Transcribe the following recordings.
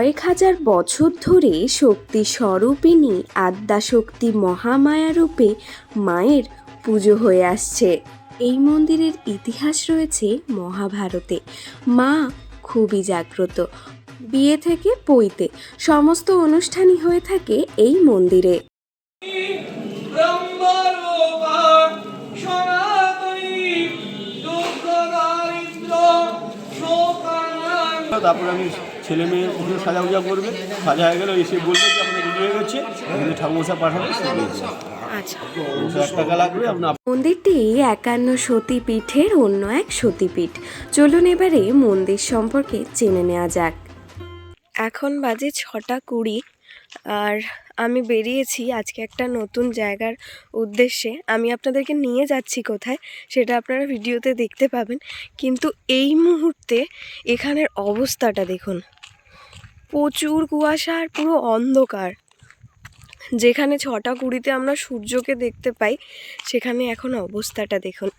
কয়েক হাজার বছর ধরে শক্তি স্বরূপিণী আদ্যাশক্তি মহামায়া রূপে মায়ের পুজো হয়ে আসছে। এই মন্দিরের ইতিহাস রয়েছে মহাভারতে। মা খুবই জাগ্রত। বিয়ে থেকে পৈতে সমস্ত অনুষ্ঠানই হয়ে থাকে এই মন্দিরে। তারপরে আমি ছেলে মেয়ে উঠে সাজা উজা করবে। সাজা হয়ে গেলে এসে বলবে যে আমাদের রেডি হয়ে গেছে ঠাকুমশা পাঠাবে। আচ্ছা। মন্দিরটি একান্ন সতীপীঠের অন্য এক সতীপীঠ। চলুন এবারে মন্দির সম্পর্কে জেনে নেওয়া যাক। এখন বাজে ছটা কুড়ি আর আমি বেরিয়েছি আজকে একটা নতুন জায়গার উদ্দেশ্যে। আমি আপনাদেরকে নিয়ে যাচ্ছি কোথায় সেটা আপনারা ভিডিওতে দেখতে পাবেন। কিন্তু এই মুহূর্তে এখানের অবস্থাটা দেখুন। প্রচুর কুয়াশা আর পুরো অন্ধকার। যেখানে ছটা কুড়িতে আমরা সূর্যকে দেখতে পাই, সেখানে এখন অবস্থাটা দেখুন।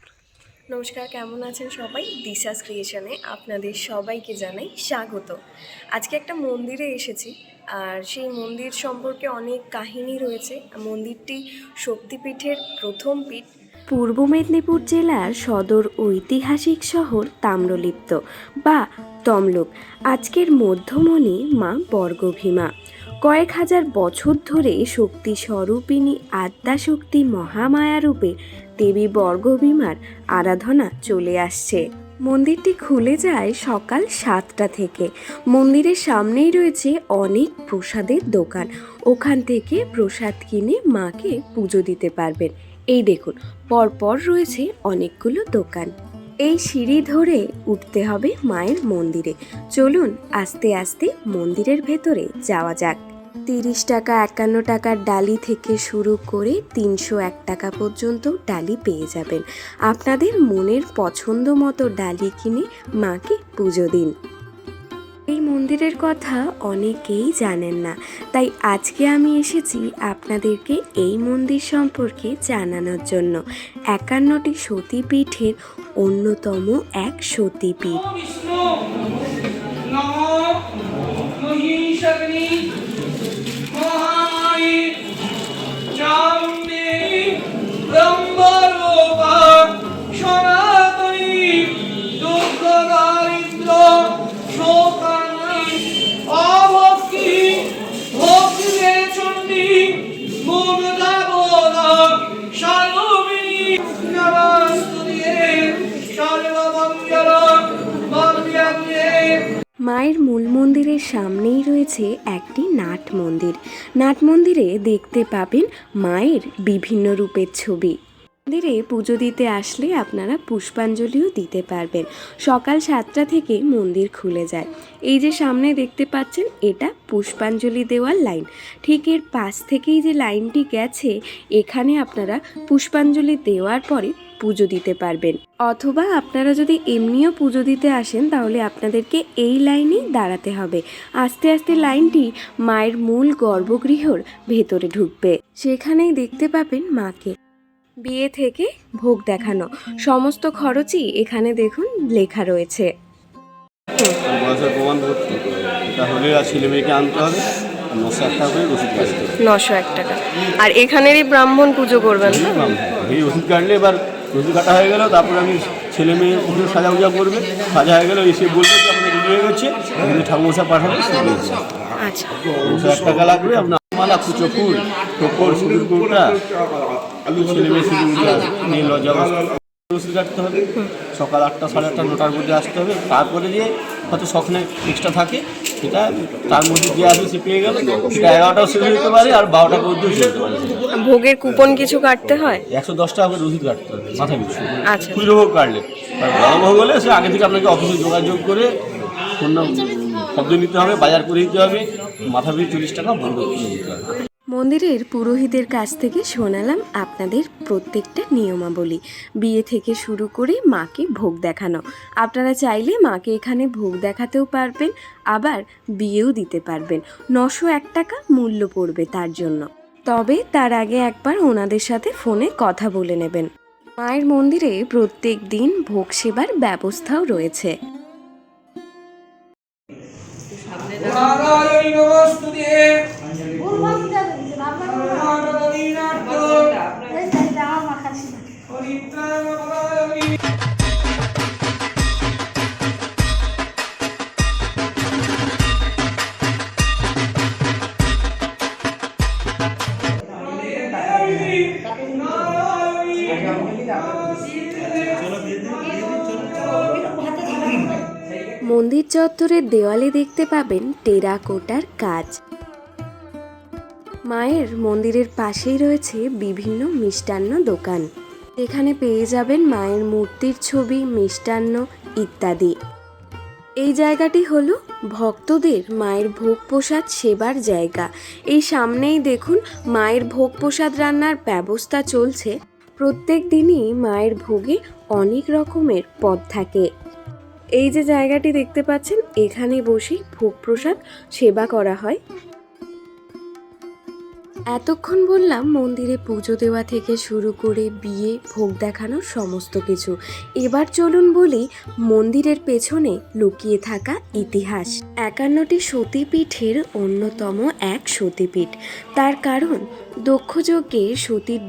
নমস্কার, কেমন আছেন সবাই? দিশাস ক্রিয়েশনে আপনাদের সবাইকে জানাই স্বাগত। আজকে একটা মন্দিরে এসেছি। আর সেই মন্দির সম্পর্কে অনেক কাহিনী রয়েছে। মন্দিরটি শক্তিপীঠের প্রথম পীঠ। পূর্ব মেদিনীপুর জেলার সদর ঐতিহাসিক শহর তাম্রলিপ্ত বা তমলুক। আজকের মধ্যমণি মা বর্গভীমা। কয়েক হাজার বছর ধরে শক্তি স্বরূপিণী আদ্যাশক্তি মহামায়া রূপে দেবী বর্গভীমার আরাধনা চলে আসছে। মন্দিরটি খুলে যায় সকাল সাতটা থেকে। মন্দিরের সামনেই রয়েছে অনেক প্রসাদের দোকান। ওখান থেকে প্রসাদ কিনে মাকে পুজো দিতে পারবেন। এই দেখুন, পরপর রয়েছে অনেকগুলো দোকান। এই সিঁড়ি ধরে উঠতে হবে মায়ের মন্দিরে। চলুন আস্তে আস্তে মন্দিরের ভেতরে যাওয়া যাক। তিরিশ টাকা, একান্ন টাকার ডালি থেকে শুরু করে তিনশো এক টাকা পর্যন্ত ডালি পেয়ে যাবেন। আপনাদের মনের পছন্দ মতো ডালি কিনে মাকে পুজো দিন। এই মন্দিরের কথা অনেকেই জানেন না, তাই আজকে আমি এসেছি আপনাদেরকে এই মন্দির সম্পর্কে জানানোর জন্য। একান্নটি সতীপীঠের অন্যতম এক সতীপীঠ। সামনেই রয়েছে একটি নাট মন্দির। নাট মন্দিরে দেখতে পাবেন মায়ের বিভিন্ন রূপের ছবি। মন্দিরে পুজো দিতে আসলে আপনারা পুষ্পাঞ্জলিও দিতে পারবেন। সকাল সাতটা থেকে মন্দির খুলে যায়। এই যে সামনে দেখতে পাচ্ছেন, এটা পুষ্পাঞ্জলি দেওয়ার লাইন। ঠিক এর পাশ থেকেই যে লাইনটি গেছে, এখানে আপনারা পুষ্পাঞ্জলি দেওয়ার পরে পুজো দিতে পারবেন। অথবা আপনারা যদি এমনিও পুজো দিতে আসেন তাহলে আপনাদেরকে এই লাইনেই দাঁড়াতে হবে। আস্তে আস্তে লাইনটি মায়ের মূল গর্ভগৃহর ভেতরে ঢুকবে। সেখানেই দেখতে পাবেন মাকে। বিয়ে থেকে ভোগ দেখানো। সমস্ত খরচই এখানে দেখুন লেখা রয়েছে। নশো এক টাকা আর এখানেরই ব্রাহ্মণ পুজো করবেন না? এই ওষুধ কাটলে এবার ওষুধ কাটা হয়ে গেল তারপরে আমি ছেলে মেয়ে পুজো সাজা উজা করবে। সাজা হয়ে গেলে এসে বলবে যে আমাদের রেডি হয়ে গেছে এখানে ঠাকুমশা পাঠাবে আচ্ছা। এক টাকা লাগবে আপনার মালা কুচো ফুল টোপর সিঁদুর কোটা ছেলে মেয়ে সিঁদুর নিয়ে লজ্জা ওষুধ কাটতে হবে। সকাল আটটা সাড়ে আটটা নটার মধ্যে আসতে হবে। তারপরে যে হয়তো সখনে এক্সট্রা থাকে। সেটা তার মধ্যে যে আছে সে পেয়ে গেল। সেটা এগারোটাও শেষ হতে পারে আর বারোটা পর্যন্ত শেষ হতে পারে। ভোগের কুপন কিছু কাটতে হয়? একশো দশ টাকা করে ওষুধ কাটতে হবে মাথা পিছু। আচ্ছা। খুচরো ভোগ কাটলে। আর বড় ভোগ হলে সে আগে থেকে আপনাকে অফিসে যোগাযোগ করে ফোন শব্দ নিতে হবে বাজার করে দিতে হবে মাথা পিছু চল্লিশ টাকা বন্ধ করে দিতে হবে। মন্দিরের পুরোহিতের কাছ থেকে শোনালাম আপনাদের প্রত্যেকটা নিয়মাবলী। বিয়ে থেকে শুরু করে মাকে ভোগ দেখানো। আপনারা চাইলে মাকে এখানে ভোগ দেখাতেও পারবেন, আবার বিয়েও দিতে পারবেন। নশো এক টাকা মূল্য পড়বে তার জন্য। তবে তার আগে একবার ওনাদের সাথে ফোনে কথা বলে নেবেন। মায়ের মন্দিরে প্রত্যেক দিন ভোগ সেবার ব্যবস্থাও রয়েছে। নারায়ণী মন্দির চত্বরের দেওয়ালে দেখতে পাবেন টেরাকোটার কাজ। মায়ের মন্দিরের পাশেই রয়েছে বিভিন্ন মিষ্টান্ন দোকান। এখানে পেয়ে যাবেন মায়ের মূর্তির ছবি, মিষ্টান্ন ইত্যাদি। এই জায়গাটি হলো ভক্তদের মায়ের ভোগ প্রসাদ সেবার জায়গা। এই সামনেই দেখুন মায়ের ভোগ প্রসাদ রান্নার ব্যবস্থা চলছে। প্রত্যেক দিনই মায়ের ভোগে অনেক রকমের পদ থাকে। এই যে জায়গাটি দেখতে পাচ্ছেন, এখানে বসেই ভোগ প্রসাদ সেবা করা হয়। এতক্ষণ বললাম, মন্দিরে পুজো দেওয়া থেকে শুরু করে বিয়ে, ভোগ দেখানো সমস্ত কিছু। এবার চলুন বলি, মন্দিরের পেছনে লুকিয়ে থাকা ইতিহাস। একান্নটি সতীপীঠের অন্যতম এক সতীপীঠ। তার কারণ, দক্ষযজ্ঞে সতীর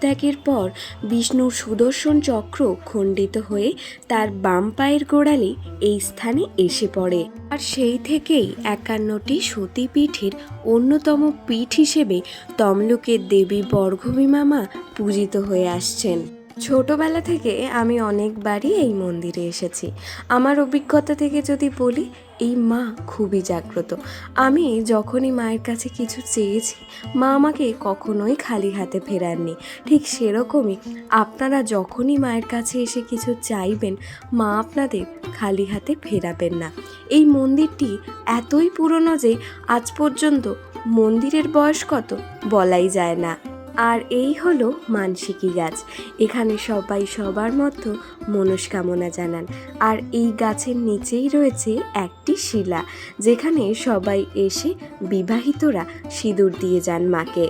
দেহত্যাগের পর বিষ্ণুর সুদর্শন চক্র খণ্ডিত হয়ে তার বাম পায়ের গোড়ালে এই স্থানে এসে পড়ে। আর সেই থেকেই একান্নটি সতীপীঠের অন্যতম পীঠ হিসেবে তমলুকের দেবী বর্গভীমা মা পূজিত হয়ে আসছেন। ছোটবেলা থেকে আমি অনেকবারই এই মন্দিরে এসেছি। আমার অভিজ্ঞতা থেকে যদি বলি, এই মা খুবই জাগ্রত। আমি যখনই মায়ের কাছে কিছু চেয়েছি, মা আমাকে কখনোই খালি হাতে ফেরাননি। ঠিক সেরকমই আপনারা যখনই মায়ের কাছে এসে কিছু চাইবেন, মা আপনাদের খালি হাতে ফেরাবেন না। এই মন্দিরটি এতই পুরনো যে আজ পর্যন্ত মন্দিরের বয়স কত বলাই যায় না। আর এই হলো মানসিকি গাছ। এখানে সবাই সবার মতো মনস্কামনা জানান। আর এই গাছের নিচেই রয়েছে একটি শিলা, যেখানে সবাই এসে বিবাহিতরা সিঁদুর দিয়ে যান মাকে।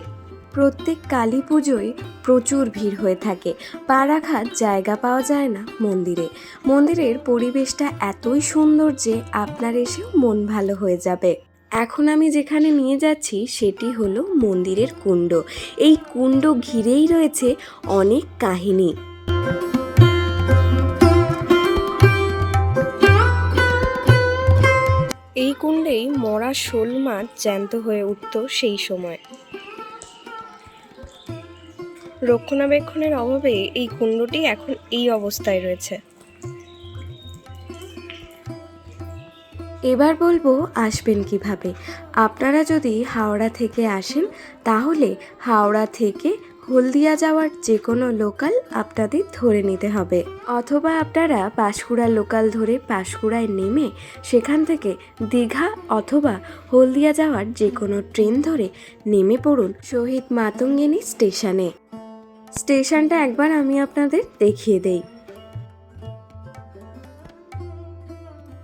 প্রত্যেক কালী পুজোয় প্রচুর ভিড় হয়ে থাকে। পা রাখার জায়গা পাওয়া যায় না মন্দিরে। মন্দিরের পরিবেশটা এতই সুন্দর যে আপনার এসেও মন ভালো হয়ে যাবে। এখন আমি যেখানে নিয়ে যাচ্ছি সেটি হলো মন্দিরের কুণ্ড। এই কুণ্ড ঘিরেই রয়েছে অনেক কাহিনী। এই কুণ্ডেই মরা শোল মাছ জ্যান্ত হয়ে উঠত সেই সময়। রক্ষণাবেক্ষণের অভাবে এই কুণ্ডটি এখন এই অবস্থায় রয়েছে। এবার বলব আসবেন কীভাবে। আপনারা যদি হাওড়া থেকে আসেন, তাহলে হাওড়া থেকে হলদিয়া যাওয়ার যে কোনো লোকাল আপনাদের ধরে নিতে হবে। অথবা আপনারা পাঁশকুড়া লোকাল ধরে পাঁশকুড়ায় নেমে সেখান থেকে দীঘা অথবা হলদিয়া যাওয়ার যে কোনো ট্রেন ধরে নেমে পড়ুন শহীদ মাতঙ্গিনী স্টেশনে। স্টেশনটা একবার আমি আপনাদের দেখিয়ে দেই।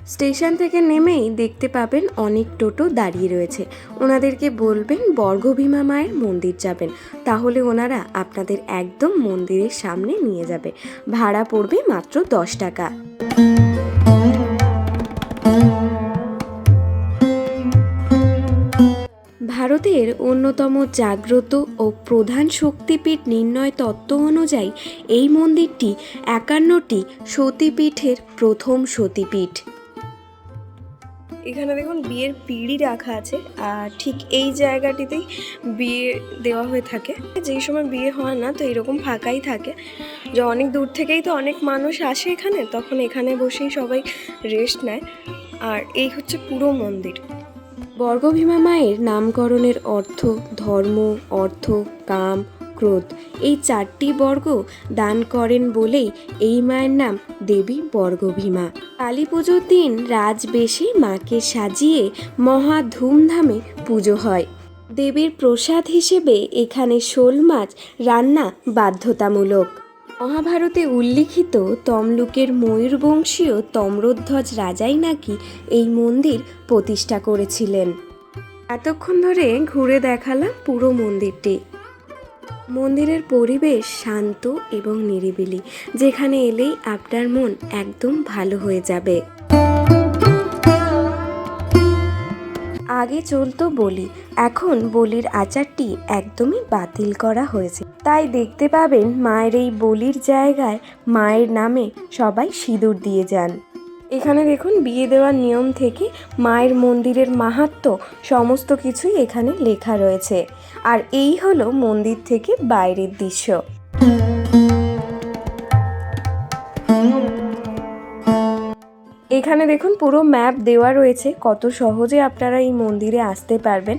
স্টেশন থেকে নেমেই দেখতে পাবেন অনেক টোটো দাঁড়িয়ে রয়েছে। ওনাদেরকে বলবেন, বর্গভীমা মায়ের মন্দির যাবেন। তাহলে ওনারা আপনাদের একদম মন্দিরের সামনে নিয়ে যাবে। ভাড়া পড়বে মাত্র দশ টাকা। ভারতের অন্যতম জাগ্রত ও প্রধান শক্তিপীঠ নির্ণয় তত্ত্ব অনুযায়ী এই মন্দিরটি একান্নটি সতীপীঠের প্রথম সতীপীঠ। এখানে দেখুন বিয়ের পিঁড়ি রাখা আছে, আর ঠিক এই জায়গাটিতেই বিয়ে দেওয়া হয়ে থাকে। যেই সময় বিয়ে হয় না, তো এরকম ফাঁকাই থাকে। যে, অনেক দূর থেকেই তো অনেক মানুষ আসে এখানে, তখন এখানে বসেই সবাই রেস্ট নেয়। আর এই হচ্ছে পুরো মন্দির। বর্গভীমা মায়ের নামকরণের অর্থ ধর্ম, অর্থ, কাম ক্রোধ। এই চারটি বর্গ দান করেন বলেই এই মায়ের নাম দেবী বর্গভীমা। কালী পুজোর দিন রাজবেশে মাকে সাজিয়ে মহা ধুমধামে পুজো হয়। দেবীর প্রসাদ হিসেবে এখানে শোল মাছ রান্না বাধ্যতামূলক। মহাভারতে উল্লিখিত তমলুকের ময়ূরবংশীয় তম্রধ্বজ রাজাই নাকি এই মন্দির প্রতিষ্ঠা করেছিলেন। এতক্ষণ ধরে ঘুরে দেখালাম পুরো মন্দিরটি। মন্দিরের পরিবেশ শান্ত এবং নিরিবিলি, যেখানে এলেই আপনার মন একদম ভালো হয়ে যাবে। আগে চলতো বলি, এখন বলির আচারটি একদমই বাতিল করা হয়েছে। তাই দেখতে পাবেন মায়ের এই বলির জায়গায় মায়ের নামে সবাই সিঁদুর দিয়ে যান। এখানে দেখুন, বিয়ে দেওয়ার নিয়ম থেকে মায়ের মন্দিরের মাহাত্ম্য সমস্ত কিছুই এখানে লেখা রয়েছে। আর এই হলো মন্দির থেকে বাইরের দৃশ্য। এখানে দেখুন, পুরো ম্যাপ দেওয়া রয়েছে কত সহজে আপনারা এই মন্দিরে আসতে পারবেন।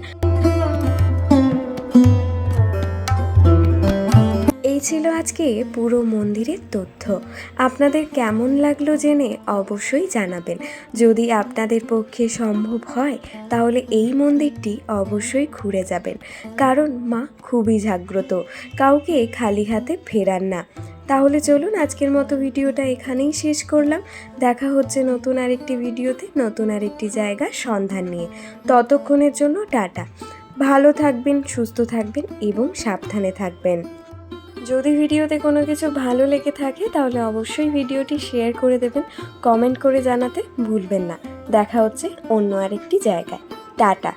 এই ছিল আজকে পুরো মন্দিরের তথ্য। আপনাদের কেমন লাগল জেনে অবশ্যই জানাবেন। যদি আপনাদের পক্ষে সম্ভব হয়, তাহলে এই মন্দিরটি অবশ্যই ঘুরে যাবেন। কারণ মা খুবই জাগ্রত, কাউকে খালি হাতে ফেরান না। তাহলে চলুন আজকের মতো ভিডিওটা এখানেই শেষ করলাম। দেখা হচ্ছে নতুন আরেকটি ভিডিওতে, নতুন আরেকটি জায়গার সন্ধান নিয়ে। ততক্ষণের জন্য টাটা। ভালো থাকবেন, সুস্থ থাকবেন এবং সাবধানে থাকবেন। যদি ভিডিওতে কোনো কিছু ভালো লেগে থাকে, তাহলে অবশ্যই ভিডিওটি শেয়ার করে দেবেন, কমেন্ট করে জানাতে ভুলবেন না। দেখা হচ্ছে অন্য আরেকটি জায়গায়। টাটা।